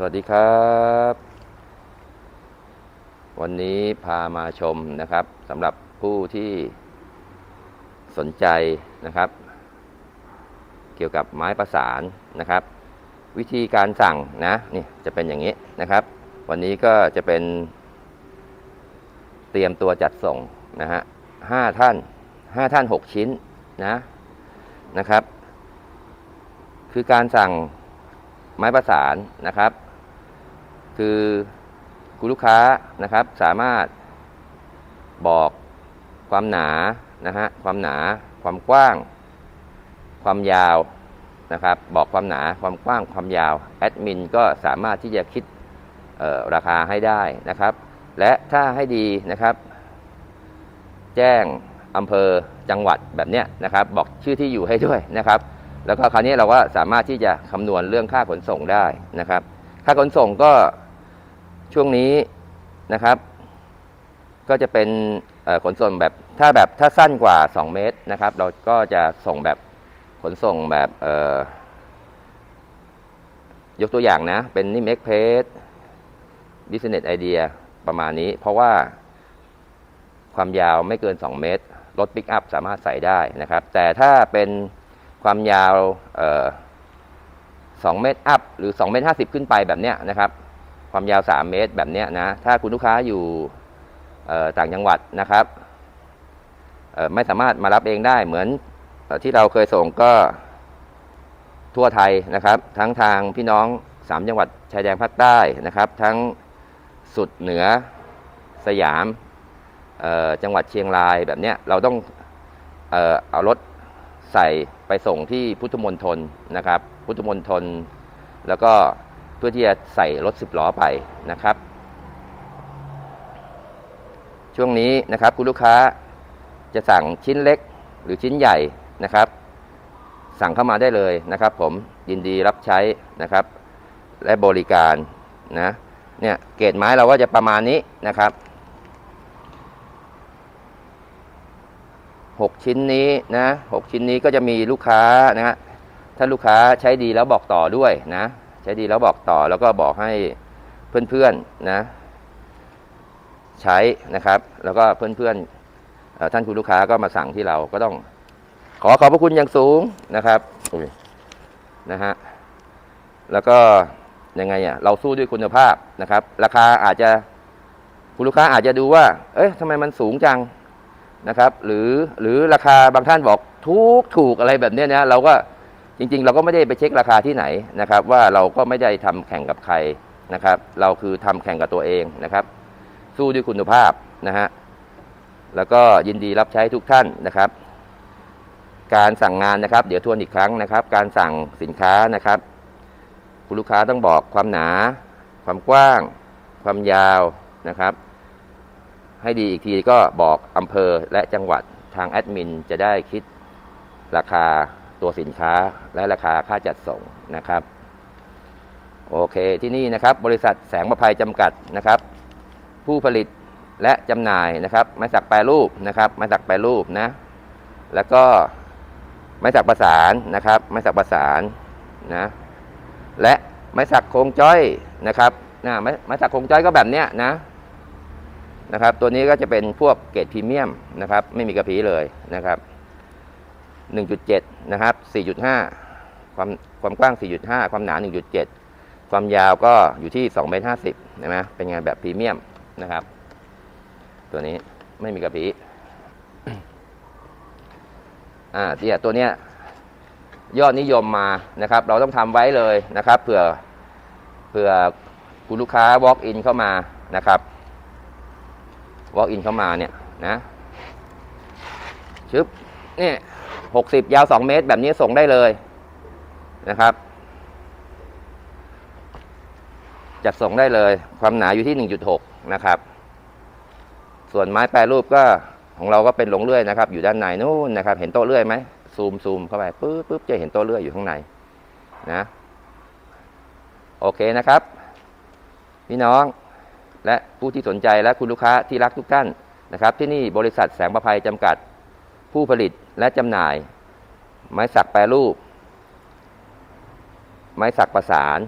สวัสดีครับ วันนี้พามาชมนะครับสำหรับผู้ที่สนใจนะครับ เกี่ยวกับไม้ประสานนะครับ วิธีการสั่งนะนี่จะเป็นอย่างนี้นะครับ วันนี้ก็จะเป็น เตรียมตัวจัดส่งนะฮะห้าท่านห้าท่านหกชิ้นนะนะครับ คือการสั่งไม้ประสานนะครับ คือคุณลูกค้านะครับสามารถบอกความหนานะฮะความหนาความกว้าง ความยาวนะครับ บอกความหนาความกว้างความยาวแอดมินก็สามารถที่จะคิดราคาให้ได้นะครับ และถ้าให้ดีนะครับ แจ้งอำเภอจังหวัดแบบเนี้ยนะครับ บอกชื่อที่อยู่ให้ด้วยนะครับ แล้วก็คราวนี้เราก็สามารถที่จะคำนวณเรื่องค่าขนส่งได้นะครับ ค่าขนส่งก็ ช่วงนี้นะครับ ก็จะเป็นขนส่งแบบถ้าแบบถ้าสั้นกว่า 2 เมตรนะครับ เราก็จะส่งแบบขนส่งแบบยกตัวอย่างนะ เป็นนิมเอ็กเพสบิสเนสไอเดียประมาณนี้ เพราะว่าความยาวไม่เกิน 2 เมตร รถปิกอัพสามารถใส่ได้นะครับ แต่ถ้าเป็นความยาวเอ่อ2เมตรอัพหรือ 2 เมตร 50 ขึ้นไปแบบเนี้ยนะครับ ความยาว 3 เมตรแบบนี้นะ ถ้าคุณลูกค้าอยู่ต่างจังหวัดนะครับ ไม่สามารถมารับเองได้เหมือนอที่เราเคยส่งก็ทั่วไทยนะครับ ทั้งทางพี่น้อง 3 จังหวัดชายแดนภาคใต้นะครับ ทั้งสุดเหนือสยามจังหวัดเชียงรายแบบนี้เราต้องเออเอารถใส่ไปส่งที่พุทธมณฑลนะครับ พุทธมณฑลแล้วก็ เพื่อที่จะใส่รถสิบล้อไปนะครับ ช่วงนี้นะครับคุณลูกค้าจะสั่งชิ้นเล็กหรือชิ้นใหญ่นะครับ สั่งเข้ามาได้เลยนะครับ ผมยินดีรับใช้นะครับ และบริการนะเนี่ยเกรดไม้เราก็จะประมาณนี้นะครับหกชิ้นนี้นะหกชิ้นนี้ก็จะมีลูกค้านะฮะถ้าลูกค้าใช้ดีแล้วบอกต่อด้วยนะ ช้ดีแล้วบอกต่อแล้วก็บอกให้เพื่อนๆนะใช้นะครับ แล้วก็เพื่อนๆท่านคุณลูกค้าก็มาสั่งที่เราก็ต้อง ขอขอบพระคุณอย่างสูงนะครับอุ้ยนะฮะแล้วก็ยังไงอะเราสู้ด้วยคุณภาพนะครับ ราคาอาจจะคุณลูกค้าอาจจะดูว่า เอ๊ะทำไมมันสูงจังนะครับ หรือหรือราคาบางท่านบอกถูกถูกอะไรแบบนี้ยนะเราก็ จริงๆ เราก็ไม่ได้ไปเช็คราคาที่ไหนนะครับ ว่าเราก็ไม่ได้ทำแข่งกับใครนะครับ เราคือทำแข่งกับตัวเองนะครับ สู้ด้วยคุณภาพนะฮะแล้วก็ยินดีรับใช้ทุกท่านนะครับ การสั่งงานนะครับ เดี๋ยวทวนอีกครั้งนะครับ การสั่งสินค้านะครับ คุณลูกค้าต้องบอกความหนา ความกว้าง ความยาวนะครับ ให้ดีอีกทีก็บอกอำเภอและจังหวัดทางแอดมินจะได้คิดราคา ตัวสินค้าและราคาค่าจัดส่งนะครับ โอเคที่นี่นะครับ บริษัทแสงประภัยจำกัดนะครับ ผู้ผลิตและจำหน่ายนะครับไม้สักแปรรูปนะครับไม้สักแปรรูปนะแล้วก็ไม้สักประสานนะครับไม้สักประสานนะและไม้สักโครงจ้อยนะครับนะไม้ไม้สักโครงจ้อยก็แบบเนี้ยนะนะครับ ตัวนี้ก็จะเป็นพวกเกรดพรีเมียมนะครับ ไม่มีกระพีเลยนะครับ 1.7 นะครับ 4.5 ความความกว้าง 4.5 ความหนา 1.7 ความยาวก็อยู่ที่2เมตร50นะไหมเป็นงานแบบพรีเมียมนะครับ ตัวนี้ไม่มีกระพีอ่าเนี่ยตัวเนี้ยยอดนิยมมานะครับ เราต้องทำไว้เลยนะครับเผื่อเผื่อคุณลูกค้า walk in เข้ามานะครับ walk in เข้ามาเนี่ยนะชึบนี่ หกสิบยาวสองเมตร แบบนี้ส่งได้เลยนะครับ จัดส่งได้เลย ความหนาอยู่ที่หนึ่งจุดหกนะครับ ส่วนไม้แปรรูปก็ของเราก็เป็นหลงเลื่อยนะครับ อยู่ด้านในนู่นนะครับ เห็นโต๊ะเลื่อยไหมซูมซูมเข้าไปปุ๊บปุ๊บจะเห็นโต๊ะเลื่อยอยู่ข้างในนะโอเคนะครับ พี่น้องและผู้ที่สนใจและคุณลูกค้าที่รักทุกท่านนะครับ ที่นี่บริษัทแสงประภัยจำกัดผู้ผลิต และจำหน่าย ไม้สักแปรรูป ไม้สักประสาน